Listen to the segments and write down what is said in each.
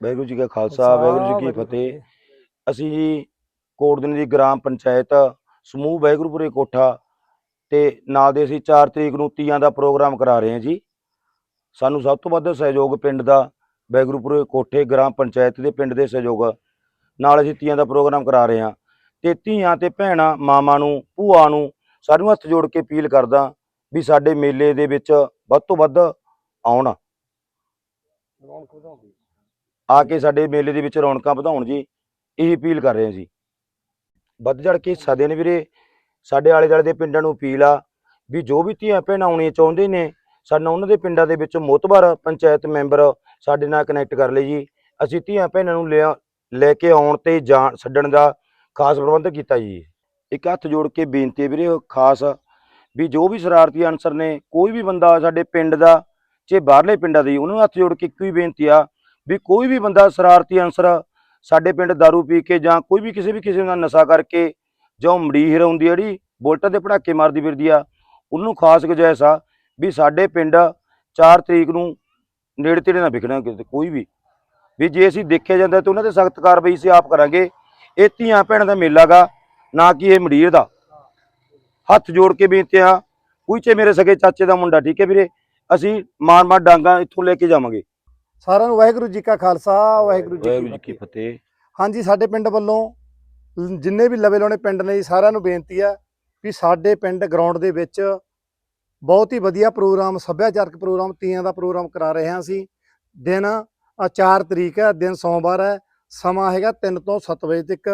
ਵਾਹਿਗੁਰੂ ਜੀ ਕਾ ਖਾਲਸਾ ਵਾਹਿਗੁਰੂ ਜੀ ਕੀ ਫਤਿਹ। ਅਸੀਂ ਜੀ ਕੋਟਦਨ ਦੀ ਗ੍ਰਾਮ ਪੰਚਾਇਤ ਸਮੂਹ ਵਾਹਿਗੁਰੂਪੁਰੇ ਕੋਠਾ ਤੇ ਨਾਲ ਦੇ ਅਸੀਂ 4 ਤਰੀਕ ਨੂੰ ਤੀਆਂ ਦਾ ਪ੍ਰੋਗਰਾਮ ਕਰਾ ਰਹੇ ਹਾਂ ਜੀ। ਸਾਨੂੰ ਸਭ ਤੋਂ ਵੱਧ ਸਹਿਯੋਗ ਪਿੰਡ ਦਾ ਵਾਹਿਗੁਰੂਪੁਰੇ ਕੋਠੇ ਗ੍ਰਾਮ ਪੰਚਾਇਤ ਦੇ ਪਿੰਡ ਦੇ ਸਹਿਯੋਗ ਨਾਲ ਅਸੀਂ ਤੀਆਂ ਦਾ ਪ੍ਰੋਗਰਾਮ ਕਰਾ ਰਹੇ ਹਾਂ। ਤੇ ਧੀਆਂ ਤੇ ਭੈਣਾਂ ਮਾਵਾਂ ਨੂੰ ਭੂਆ ਨੂੰ ਸਾਰਿਆਂ ਨੂੰ ਹੱਥ ਜੋੜ ਕੇ ਅਪੀਲ ਕਰਦਾ ਵੀ ਸਾਡੇ ਮੇਲੇ ਦੇ ਵਿੱਚ ਵੱਧ ਤੋਂ ਵੱਧ ਆਉਣ। ਆ ਕੇ ਸਾਡੇ ਮੇਲੇ ਦੇ ਵਿੱਚ ਰੌਣਕਾਂ ਵਧਾਉਣ ਜੀ, ਇਹ ਅਪੀਲ ਕਰ ਰਹੇ ਹਾਂ ਜੀ। ਵੱਧ ਚੜ ਕੇ ਹਿੱਸਾ ਦੇਣ ਵੀਰੇ, ਸਾਡੇ ਆਲੇ ਦੁਆਲੇ ਦੇ ਪਿੰਡਾਂ ਨੂੰ ਅਪੀਲ ਆ ਵੀ ਜੋ ਵੀ ਧੀਆਂ ਭੈਣਾਂ ਆਉਣੀਆਂ ਚਾਹੁੰਦੇ ਨੇ ਸਾਨੂੰ ਉਹਨਾਂ ਦੇ ਪਿੰਡਾਂ ਦੇ ਵਿੱਚ ਮੋਤਬਰ ਪੰਚਾਇਤ ਮੈਂਬਰ ਸਾਡੇ ਨਾਲ ਕਨੈਕਟ ਕਰ ਲਈ ਜੀ। ਅਸੀਂ ਧੀਆਂ ਭੈਣਾਂ ਨੂੰ ਲਿਆ, ਲੈ ਕੇ ਆਉਣ ਤੇ ਜਾਣ ਛੱਡਣ ਦਾ ਖਾਸ ਪ੍ਰਬੰਧ ਕੀਤਾ ਜੀ। ਇੱਕ ਹੱਥ ਜੋੜ ਕੇ ਬੇਨਤੀ ਹੈ ਵੀਰੇ, ਖਾਸ ਵੀ ਜੋ ਵੀ ਸ਼ਰਾਰਤੀ ਅਨਸਰ ਨੇ, ਕੋਈ ਵੀ ਬੰਦਾ ਸਾਡੇ ਪਿੰਡ ਦਾ, ਚਾਹੇ ਬਾਹਰਲੇ ਪਿੰਡਾਂ ਦੀ ਉਹਨਾਂ ਨੂੰ ਹੱਥ ਜੋੜ ਕੇ ਇੱਕੋ ਹੀ ਬੇਨਤੀ ਆ ਵੀ ਕੋਈ ਵੀ ਬੰਦਾ ਸ਼ਰਾਰਤੀ ਅਨਸਰ ਸਾਡੇ ਪਿੰਡ दारू ਪੀ ਕੇ ਜਾਂ ਕੋਈ ਵੀ ਕਿਸੇ ਵੀ ਕਿਸੇ ਨਾਲ ਨਸ਼ਾ ਕਰਕੇ ਜਾਂ ਮੜੀਹਰ ਹੁੰਦੀ ਆ ਜਿਹੜੀ ਬੋਲਟਾਂ ਦੇ ਪੜਾਕੇ ਮਾਰਦੀ ਫਿਰਦੀ ਆ, ਉਹਨੂੰ ਖਾਸ ਗੁਜਾਇਸ਼ ਆ ਵੀ ਸਾਡੇ ਪਿੰਡ 4 ਤਰੀਕ ਨੂੰ ਨੇੜੇ ਤੇੜੇ ਨਾ ਵਿਖਣਾ ਕਿਤੇ ਕੋਈ ਵੀ। ਵੀ ਜੇ ਅਸੀਂ ਦੇਖਿਆ ਜਾਂਦਾ ਤਾਂ ਉਹਨਾਂ ਤੇ ਸਖਤ ਕਾਰਵਾਈ ਅਸੀਂ ਆਪ ਕਰਾਂਗੇ। ਇਹ ਧੀਆਂ ਭੈਣਾਂ ਦਾ ਮੇਲਾ ਗਾ, ਨਾ ਕਿ ਇਹ ਮੜੀਰ ਦਾ। ਹੱਥ ਜੋੜ ਕੇ ਬੇਨਤੀ ਆ ਕੋਈ ਚੇ ਮੇਰੇ ਸਗੇ ਚਾਚੇ ਦਾ ਮੁੰਡਾ, ਠੀਕ ਹੈ ਵੀਰੇ? ਅਸੀਂ ਮਾਰ ਮਾਰ ਡਾਂਗਾ ਇੱਥੋਂ ਲੈ ਕੇ ਜਾਵਾਂਗੇ। ਸਾਰਿਆਂ ਨੂੰ ਵਾਹਿਗੁਰੂ ਜੀ ਕਾ ਖਾਲਸਾ ਵਾਹਿਗੁਰੂ ਜੀ ਕੀ ਫਤਿਹ। ਹਾਂਜੀ ਸਾਡੇ ਪਿੰਡ ਵੱਲੋਂ ਜਿੰਨੇ ਵੀ ਲਵੇ ਲਾਉਣੇ ਪਿੰਡ ਨੇ ਜੀ ਸਾਰਿਆਂ ਨੂੰ ਬੇਨਤੀ ਆ ਵੀ ਸਾਡੇ ਪਿੰਡ ਗਰਾਊਂਡ ਦੇ ਵਿੱਚ ਬਹੁਤ ਹੀ ਵਧੀਆ ਪ੍ਰੋਗਰਾਮ ਸੱਭਿਆਚਾਰਕ ਪ੍ਰੋਗਰਾਮ ਤੀਆਂ ਦਾ ਪ੍ਰੋਗਰਾਮ ਕਰਾ ਰਹੇ ਹਾਂ ਅਸੀਂ। ਦਿਨ 4 ਤਰੀਕ ਹੈ ਦਿਨ ਸੋਮਵਾਰ ਹੈ ਸਮਾਂ ਹੈਗਾ 3 ਤੋਂ 7 ਵਜੇ ਤੱਕ।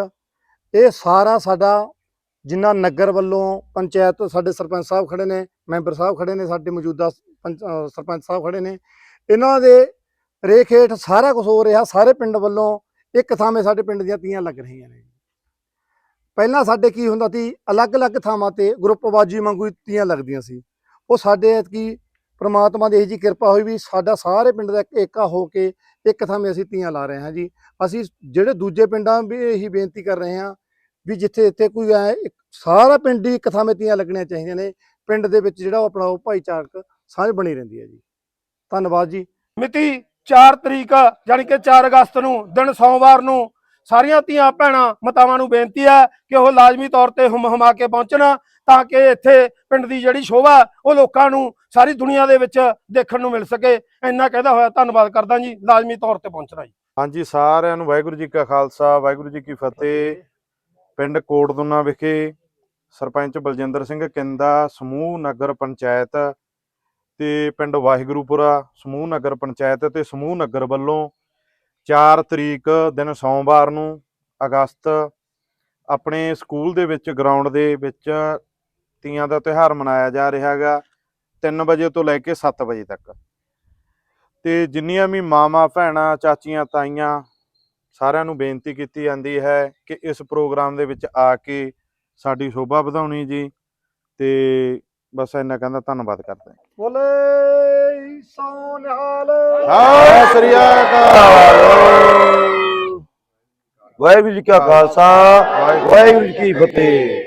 ਇਹ ਸਾਰਾ ਸਾਡਾ ਜਿੰਨਾ ਨਗਰ ਵੱਲੋਂ ਪੰਚਾਇਤ ਸਾਡੇ ਸਰਪੰਚ ਸਾਹਿਬ ਖੜੇ ਨੇ ਮੈਂਬਰ ਸਾਹਿਬ ਖੜੇ ਨੇ ਸਾਡੇ ਮੌਜੂਦਾ ਸਰਪੰਚ ਸਾਹਿਬ ਖੜੇ ਨੇ ਇਹਨਾਂ ਦੇ ਰੇਖ ਹੇਠ ਸਾਰਾ ਕੁਝ ਹੋ ਰਿਹਾ, ਸਾਰੇ ਪਿੰਡ ਵੱਲੋਂ ਇੱਕ ਥਾਵੇਂ ਸਾਡੇ ਪਿੰਡ ਦੀਆਂ ਤੀਆਂ ਲੱਗ ਰਹੀਆਂ ਨੇ। ਪਹਿਲਾਂ ਸਾਡੇ ਕੀ ਹੁੰਦਾ ਸੀ, ਅਲੱਗ-ਅਲੱਗ ਥਾਵਾਂ ਤੇ ਗਰੁੱਪਵਾਜੀ ਵਾਂਗੂ ਤੀਆਂ ਲੱਗਦੀਆਂ ਸੀ। ਉਹ ਸਾਡੇ ਐਤਕੀ ਪ੍ਰਮਾਤਮਾ ਦੀ ਇਹ ਜੀ ਕਿਰਪਾ ਹੋਈ ਵੀ ਸਾਡਾ ਸਾਰੇ ਪਿੰਡ ਦਾ ਇੱਕ ਏਕਾ ਹੋ ਕੇ ਇੱਕ ਥਾਵੇਂ ਅਸੀਂ ਤੀਆਂ ਲਾ ਰਹੇ ਹਾਂ ਜੀ। ਅਸੀਂ ਜਿਹੜੇ ਦੂਜੇ ਪਿੰਡਾਂ ਵੀ ਇਹੀ ਬੇਨਤੀ ਕਰ ਰਹੇ ਹਾਂ ਵੀ ਜਿੱਥੇ ਇੱਥੇ ਕੋਈ ਐ ਇੱਕ ਸਾਰਾ ਪਿੰਡ ਹੀ ਇੱਕ ਥਾਵੇਂ ਤੀਆਂ ਲੱਗਣੀਆਂ ਚਾਹੀਦੀਆਂ ਨੇ, ਪਿੰਡ ਦੇ ਵਿੱਚ ਜਿਹੜਾ ਉਹ ਆਪਣਾ ਉਹ ਭਾਈਚਾਰਕ ਸਾਂਝ ਬਣੀ ਰਹਿੰਦੀ ਹੈ ਜੀ। ਧੰਨਵਾਦ ਜੀ। ਮਿਤੀ 4 ਤਰੀਕ ਯਾਨੀ ਕਿ 4 ਅਗਸਤ ਨੂੰ, ਦਿਨ ਸੋਮਵਾਰ ਨੂੰ, ਸਾਰੀਆਂ ਧੀਆਂ ਭੈਣਾਂ ਮਾਤਾਵਾਂ ਨੂੰ ਬੇਨਤੀ ਹੈ ਕਿ ਉਹ ਲਾਜ਼ਮੀ ਤੌਰ ਤੇ ਹਮ ਹਮਾ ਕੇ ਪਹੁੰਚਣ ਤਾਂ ਕਿ ਇੱਥੇ ਪਿੰਡ ਦੀ ਜਿਹੜੀ ਸ਼ੋਭਾ, ਉਹ ਲੋਕਾਂ ਨੂੰ ਸਾਰੀ ਦੁਨੀਆ ਦੇ ਵਿੱਚ ਦੇਖਣ ਨੂੰ ਮਿਲ ਸਕੇ। ਇੰਨਾ ਕਹਿੰਦਾ ਹੋਇਆ, ਧੰਨਵਾਦ ਕਰਦਾ ਜੀ, ਲਾਜ਼ਮੀ ਤੌਰ ਤੇ ਪਹੁੰਚਣਾ ਜੀ। ਹਾਂਜੀ, ਸਾਰਿਆਂ ਨੂੰ ਵਾਹਿਗੁਰੂ ਜੀ ਕਾ ਖਾਲਸਾ, ਵਾਹਿਗੁਰੂ ਜੀ ਕੀ ਫਤਿਹ। ਪਿੰਡ ਕੋਟਦੁਨਾ ਵਿਖੇ ਸਰਪੰਚ ਬਲਜਿੰਦਰ ਸਿੰਘ ਕਿੰਦਾ ਸਮੂਹ ਨਗਰ ਪੰਚਾਇਤ ਤੇ ਪਿੰਡ ਵਾਹਿਗੁਰੂਪੁਰਾ ਸਮੂਹ ਨਗਰ ਪੰਚਾਇਤ ਤੇ ਸਮੂਹ ਨਗਰ ਵੱਲੋਂ 4 ਤਰੀਕ ਦਿਨ ਸੋਮਵਾਰ ਨੂੰ ਅਗਸਤ ਆਪਣੇ ਸਕੂਲ ਦੇ ਵਿੱਚ ਗਰਾਊਂਡ ਦੇ ਵਿੱਚ ਤੀਆਂ ਦਾ ਤਿਉਹਾਰ ਮਨਾਇਆ ਜਾ ਰਿਹਾ ਹੈਗਾ 3 ਵਜੇ ਤੋਂ ਲੈ ਕੇ 7 ਵਜੇ ਤੱਕ। ਤੇ ਜਿੰਨੀਆਂ ਵੀ ਮਾਵਾਂ, ਭੈਣਾਂ, ਚਾਚੀਆਂ, ਤਾਈਆਂ ਸਾਰਿਆਂ ਨੂੰ ਬੇਨਤੀ ਕੀਤੀ ਜਾਂਦੀ ਹੈ ਕਿ ਇਸ ਪ੍ਰੋਗਰਾਮ ਦੇ ਵਿੱਚ ਆ ਕੇ ਸਾਡੀ ਸ਼ੋਭਾ ਵਧਾਉਣੀ ਜੀ ਤੇ ਬਸ ਇੰਨਾ ਕਹਿੰਦਾ ਧੰਨਵਾਦ ਕਰਦਾ ਹਾਂ। ਬੋਲੇ ਸੋ ਨਿਹਾਲ। ਸਤਿ ਸ੍ਰੀ ਅਕਾਲ। ਵਾਹਿਗੁਰੂ ਜੀ ਕਾ ਖਾਲਸਾ ਵਾਹਿਗੁਰੂ ਜੀ ਕੀ ਫਤਿਹ।